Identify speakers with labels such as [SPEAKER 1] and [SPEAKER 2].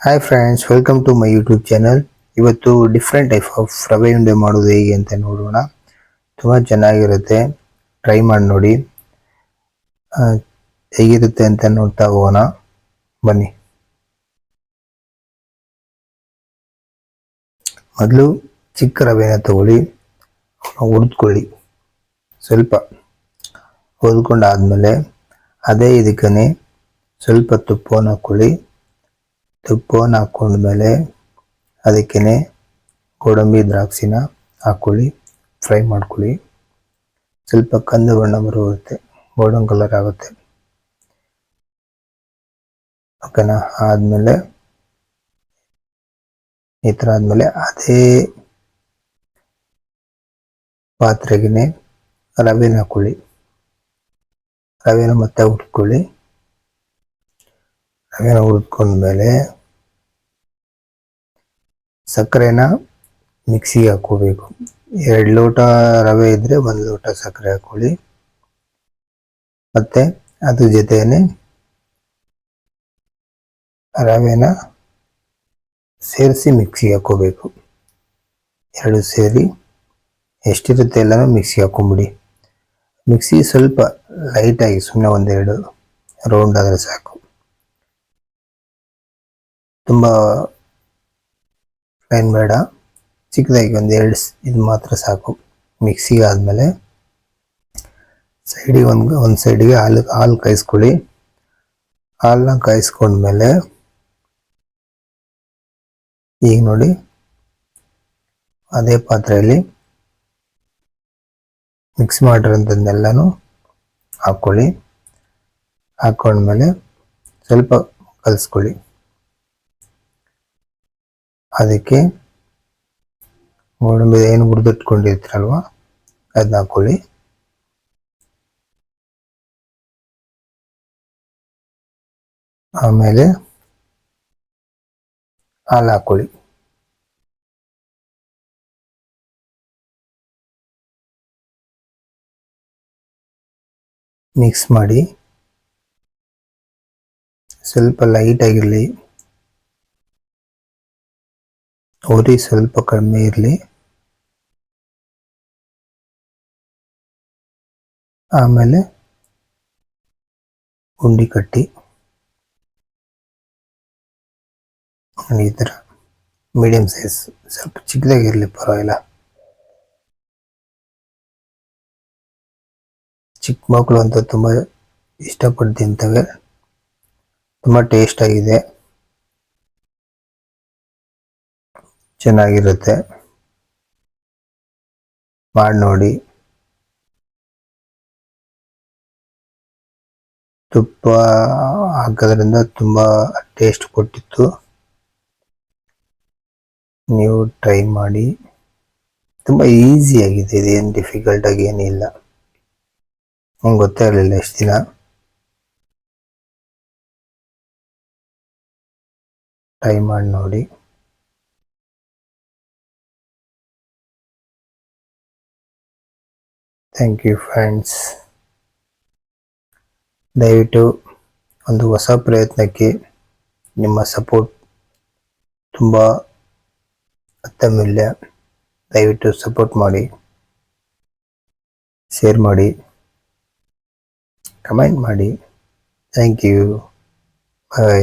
[SPEAKER 1] Hi friends welcome to my YouTube channel ಇವತ್ತು different type of ರವೆ ಉಂಡೆ ಮಾಡೋದು ಹೇಗೆ ಅಂತ ನೋಡೋಣ. ತುಂಬ ಚೆನ್ನಾಗಿರುತ್ತೆ. ಟ್ರೈ ಮಾಡಿ ನೋಡಿ. ಹೇಗಿರುತ್ತೆ ಅಂತ ನೋಡ್ತಾ ಹೋಗೋಣ. ಬನ್ನಿ. ಮೊದಲು ಚಿಕ್ಕ ರವೆನ ತಗೊಳ್ಳಿ. ಹುರಿದ್ಕೊಳ್ಳಿ. ಸ್ವಲ್ಪ ಹುರಿದ್ಕೊಂಡಾದ್ಮೇಲೆ ಅದೇ ಇದಕ್ಕೇ ಸ್ವಲ್ಪ ತುಪ್ಪವನ್ನು ಹಾಕ್ಕೊಳ್ಳಿ. ತುಪ್ಪವನ್ನು ಹಾಕೊಂಡ್ಮೇಲೆ ಅದಕ್ಕೇ ಗೋಡಂಬಿ, ದ್ರಾಕ್ಷಿನ ಹಾಕ್ಕೊಳ್ಳಿ, ಫ್ರೈ ಮಾಡ್ಕೊಳ್ಳಿ. ಸ್ವಲ್ಪ ಕಂದು ಬಣ್ಣ ಬರುತ್ತೆ ಗೋಲ್ಡನ್ ಕಲರ್ ಆಗುತ್ತೆ. ಓಕೆನಾ ಆದಮೇಲೆ, ಈ ಥರ ಆದಮೇಲೆ ಅದೇ ಪಾತ್ರೆಗೆ ರವೆನ ಹಾಕ್ಕೊಳ್ಳಿ. ರವೆನ ಮತ್ತೆ ಹುರ್ಕೊಳ್ಳಿ. ರವೆನ ಹುರಿದ್ಕೊಂಡ್ಮೇಲೆ ಸಕ್ಕರೆನ ಮಿಕ್ಸಿಗೆ ಹಾಕೋಬೇಕು ಎರಡು ಲೋಟ ರವೆ ಇದ್ದರೆ ಒಂದು ಲೋಟ ಸಕ್ಕರೆ ಹಾಕ್ಕೊಳ್ಳಿ. ಮತ್ತು ಅದ್ರ ಜೊತೆಯೇ ರವೆನ ಸೇರಿಸಿ ಮಿಕ್ಸಿಗೆ ಹಾಕ್ಕೋಬೇಕು. ಎರಡು ಸೇರಿ ಎಷ್ಟಿರುತ್ತೆ ಎಲ್ಲನೂ ಮಿಕ್ಸಿಗೆ ಹಾಕ್ಕೊಂಬಿಡಿ. ಮಿಕ್ಸಿ ಸ್ವಲ್ಪ ಲೈಟಾಗಿ ಸುಮ್ಮನೆ ಒಂದೆರಡು ರೌಂಡ್ ಆದರೆ ಸಾಕು. ತುಂಬ ಫೈನ್ ಬೇಡ. ಚಿಕ್ಕದಾಗಿ ಒಂದು ಎರಡು ಇದು ಮಾತ್ರ ಸಾಕು. ಮಿಕ್ಸಿಗೆ ಆದಮೇಲೆ ಸೈಡಿಗೆ ಒಂದು ಒಂದು ಸೈಡಿಗೆ ಹಾಲು ಹಾಲು ಕಾಯಿಸ್ಕೊಳ್ಳಿ. ಹಾಲನ್ನ ಕಾಯಿಸ್ಕೊಂಡ್ಮೇಲೆ ಈಗ ನೋಡಿ, ಅದೇ ಪಾತ್ರೆಯಲ್ಲಿ ಮಿಕ್ಸ್ ಮಾಡಿರೋಂಥದ್ದನ್ನೆಲ್ಲನೂ ಹಾಕ್ಕೊಳ್ಳಿ. ಹಾಕ್ಕೊಂಡ್ಮೇಲೆ ಸ್ವಲ್ಪ ಕಲಿಸ್ಕೊಳ್ಳಿ. ಅದಕ್ಕೆ ಗೋಡಂಬಿ ಏನು ಹುರಿದಿಟ್ಕೊಂಡಿರ್ತೀರಲ್ವ? ಅದನ್ನ ಹಾಕೊಳ್ಳಿ. ಆಮೇಲೆ ಹಾಲು ಹಾಕೊಳ್ಳಿ. ಮಿಕ್ಸ್ ಮಾಡಿ ಸ್ವಲ್ಪ ಲೈಟ್ ಆಗಿರಲಿ. ಉರಿ ಸ್ವಲ್ಪ ಕಡಿಮೆ ಇರಲಿ. ಆಮೇಲೆ ಉಂಡಿ ಕಟ್ಟಿ. ಈ ಥರ ಮೀಡಿಯಮ್ ಸೈಜ್ ಸ್ವಲ್ಪ ಚಿಕ್ಕದಾಗಿರಲಿ ಪರವಾಗಿಲ್ಲ. ಚಿಕ್ಕ ಮಕ್ಕಳು ಅಂತ ತುಂಬ ಇಷ್ಟಪಟ್ಟು ತಿಂತವೆ. ತುಂಬ ಟೇಸ್ಟ್ ಚೆನ್ನಾಗಿರುತ್ತೆ. ಮಾಡಿ ನೋಡಿ. ತುಪ್ಪ ಹಾಕೋದ್ರಿಂದ ತುಂಬ ಟೇಸ್ಟ್ ಕೊಟ್ಟಿತ್ತು. ನೀವು ಟ್ರೈ ಮಾಡಿ. ತುಂಬ ಈಸಿಯಾಗಿದೆ ಇದೇನು ಡಿಫಿಕಲ್ಟಾಗಿ ಏನಿಲ್ಲ. ನಂಗೆ ಗೊತ್ತೇ ಇರಲಿಲ್ಲ ಎಷ್ಟು ದಿನ. ಟ್ರೈ ಮಾಡಿ ನೋಡಿ. ಥ್ಯಾಂಕ್ ಯು ಫ್ರೆಂಡ್ಸ್ ದಯವಿಟ್ಟು ಒಂದು ಹೊಸ ಪ್ರಯತ್ನಕ್ಕೆ ನಿಮ್ಮ ಸಪೋರ್ಟ್ ತುಂಬ ಅತ್ಯಮೂಲ್ಯ. ದಯವಿಟ್ಟು ಸಪೋರ್ಟ್ ಮಾಡಿ ಶೇರ್ ಮಾಡಿ ಕಮೆಂಟ್ ಮಾಡಿ. Thank you bye